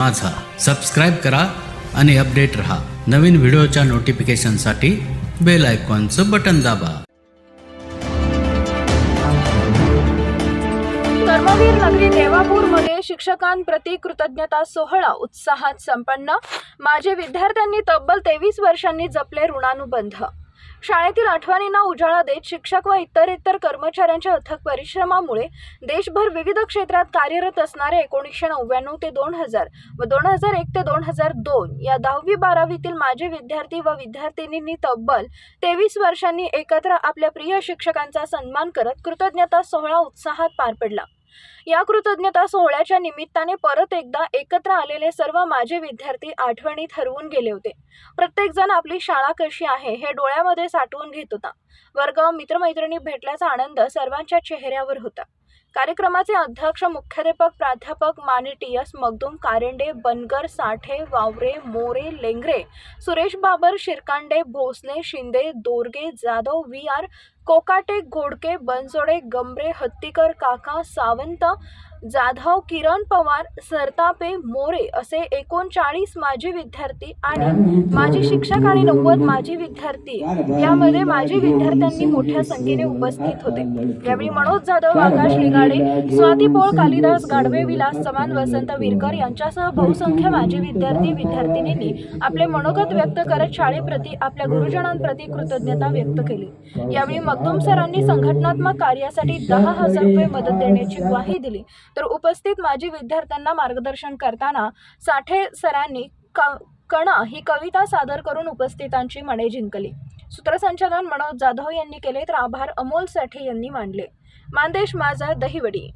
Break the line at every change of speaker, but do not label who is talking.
माझा. सबस्क्राईब करा आणि अपडेट रहा. नवीन व्हिडिओच्या नोटिफिकेशनसाठी बेल आयकॉनचं बटन दाबा.
कर्मवीर नगरी देवापूरमध्ये शिक्षकांप्रती कृतज्ञता सोहळा. उत्साहात संपन्न. माझे विद्यार्थ्यांनी तब्बल तेवीस वर्षांनी जपले ऋणानुबंध. शाळेतील आठवणींना उजाळा देत शिक्षक व इतर इतर कर्मचाऱ्यांच्या अथक परिश्रमामुळे देशभर विविध क्षेत्रात कार्यरत असणारे एकोणीसशे नव्याण्णव ते दोन हजार व दोन हजार एक ते दोन हजार दोन या दहावी बारावीतील माजी विद्यार्थी व विद्यार्थिनींनी तब्बल तेवीस वर्षांनी एकत्र आपल्या प्रिय शिक्षकांचा सन्मान करत कृतज्ञता सोहळा उत्साहात पार पडला. या कृतज्ञता सोहळ्याच्या निमित्ताने परत एकदा एकत्र आलेले सर्व माझे विद्यार्थी आठवणीत हरवून गेले होते. प्रत्येकजण आपली शाळा कशी आहे हे डोळ्यामध्ये साठवून घेत होता. वर्ग मित्रमैत्रिणी भेटल्याचा आनंद सर्वांच्या चेहऱ्यावर होता. कार्यक्रमाचे अध्यक्ष मुख्याध्यापक प्राध्यापक मानेटीयस S Magdum Karande Bangar Sathe Waware More Lengare Suresh Babar Shirkande Bhosale Shinde Dorge Jadhav V R Kokate Ghodke Bansode Gambare Hattikar काका सावंत जाधव किरण पवार सरतापे मोरे असे एकोणचाळीस माजी विद्यार्थी आणि माजी शिक्षक आणि नव्वद माजी विद्यार्थी. यामध्ये माजी विद्यार्थ्यांनी मोठ्या संख्येने उपस्थित होते. यावेळी मनोज जाधव आकाश लिगाडे स्वाती पोळ कालिदास गाडवे विलास चव्हाण वसंत विरकर यांच्यासह बहुसंख्य माजी विद्यार्थी विद्यार्थिनींनी आपले मनोगत व्यक्त करत शाळेप्रती आपल्या गुरुजनांप्रती कृतज्ञता व्यक्त केली. यावेळी मगदूम सरांनी संघटनात्मक कार्यासाठी दहा हजार रुपये मदत देण्याची ग्वाही दिली. तर उपस्थित माजी विद्यार्थ्यांना मार्गदर्शन करताना साठे सरांनी क- कणा ही कविता सादर करून उपस्थितांची मने जिंकली. सूत्रसंचालन मनोज जाधव यांनी केले तर आभार अमोल साठे यांनी मानले. मानदेश माझा दहिवडी.